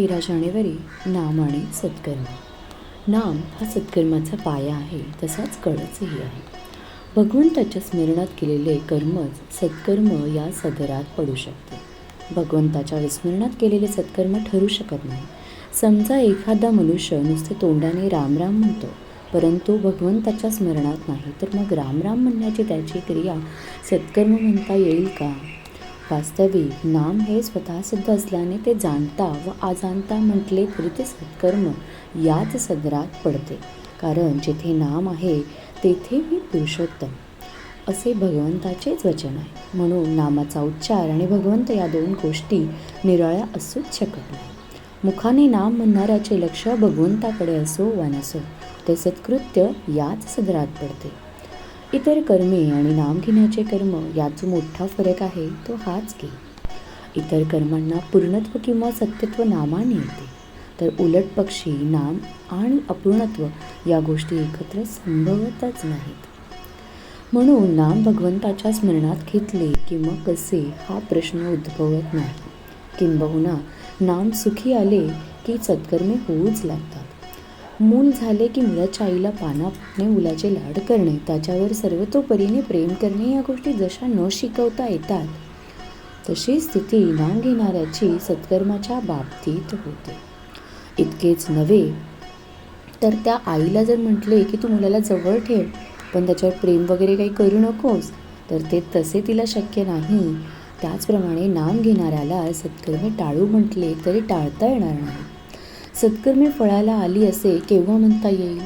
तेरा जानेवारी नाम आणि सत्कर्म. नाम हा सत्कर्माचा पाया आहे तसाच कळचही आहे. भगवंताच्या स्मरणात केलेले कर्मच सत्कर्म या सदरात पडू शकते. भगवंताच्या विस्मरणात केलेले सत्कर्म ठरू शकत नाही. समजा एखादा मनुष्य नुसते तोंडाने राम राम म्हणतो परंतु भगवंताच्या स्मरणात नाही तर मग राम राम म्हणण्याची त्याची क्रिया सत्कर्म म्हणता येईल का? वास्तविक नाम हे स्वतः सिद्ध असल्याने ते जाणता व अजाणता म्हटले तरी ते सत्कर्म याच सदरात पडते. कारण जिथे नाम आहे तेथे मी पुरुषोत्तम. असे भगवंताचेच वचन आहे. म्हणून नामाचा उच्चार आणि भगवंत या दोन गोष्टी निराळ्या असूच शकत नाही. मुखाने नाम म्हणणाऱ्याचे लक्ष भगवंताकडे असो वा नसो ते सत्कृत्य याच सदरात पडते. इतर कर्मे आणि नाम घेण्याचे कर्म यात जो मोठा फरक आहे तो हाच की. इतर कर्मांना पूर्णत्व किंवा सत्यत्व नामाने येते. तर उलट पक्षी नाम आणि अपूर्णत्व या गोष्टी एकत्र संभवतच नाहीत. म्हणून नाम भगवंताच्या स्मरणात घेतले किंवा कसे हा प्रश्न उद्भवत नाही. किंबहुना नाम सुखी आले की सत्कर्मे होऊच लागतात. मूल झाले की मुलाच्या आईला पाना मुलाचे लाड करणे त्याच्यावर सर्वतोपरीने प्रेम करणे या गोष्टी जशा न शिकवता येतात तशी स्थिती नाम घेणाऱ्याची सत्कर्माच्या बाबतीत होते. इतकेच नव्हे तर त्या आईला जर म्हटले की तू मुलाला जवळ ठेव पण त्याच्यावर प्रेम वगैरे काही करू नकोस तर ते तसे तिला शक्य नाही. त्याचप्रमाणे नाम घेणाऱ्याला सत्कर्मे टाळू म्हटले तरी टाळता येणार नाही. सत्कर्मे फळाला आली असे केव्हा म्हणता येईल?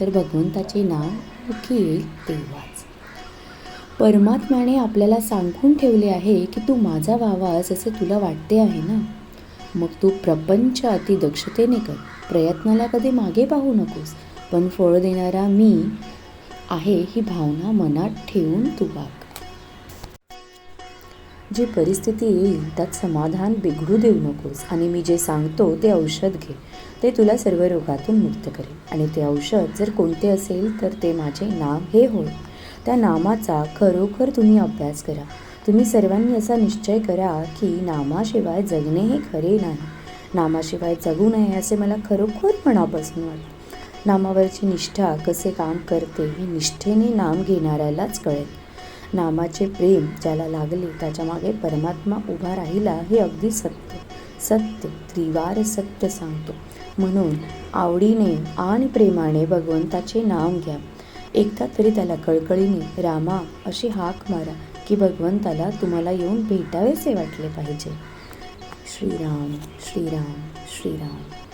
तर भगवंताचे नाव मुखी येईल तेव्हाच परमात्म्याने आपल्याला सांगून ठेवले आहे की तू माझा व्हावास असे तुला वाटते आहे ना? मग तू प्रपंच अतिदक्षतेने कर. प्रयत्नाला कधी मागे पाहू नकोस. पण फळ देणारा मी आहे ही भावना मनात ठेवून तू वाग जी परिस्थिती येईल त्यात समाधान बिघडू देऊ नकोस. आणि मी जे सांगतो ते औषध घे. ते तुला सर्व रोगातून मुक्त करेल. आणि ते औषध जर कोणते असेल तर ते माझे नाम हे होय. त्या नामाचा खरोखर तुम्ही अभ्यास करा. तुम्ही सर्वांनी असा निश्चय करा की नामाशिवाय जगणे हे खरे नाही. नामाशिवाय जगू नये असे मला खरोखर मनापासून वाटते. नामावरची निष्ठा कसे काम करते हे निष्ठेने नाम घेणाऱ्यालाच कळेल. नामाचे प्रेम ज्याला लागले त्याच्यामागे परमात्मा उभा राहिला हे अगदी सत्य. सत्य त्रिवार सत्य सांगतो. म्हणून आवडीने आणि प्रेमाने भगवंताचे नाम घ्या. एकदा तरी त्याला कळकळीने रामा अशी हाक मारा की भगवंताला तुम्हाला येऊन भेटावेसे वाटले पाहिजे. श्रीराम श्रीराम श्रीराम.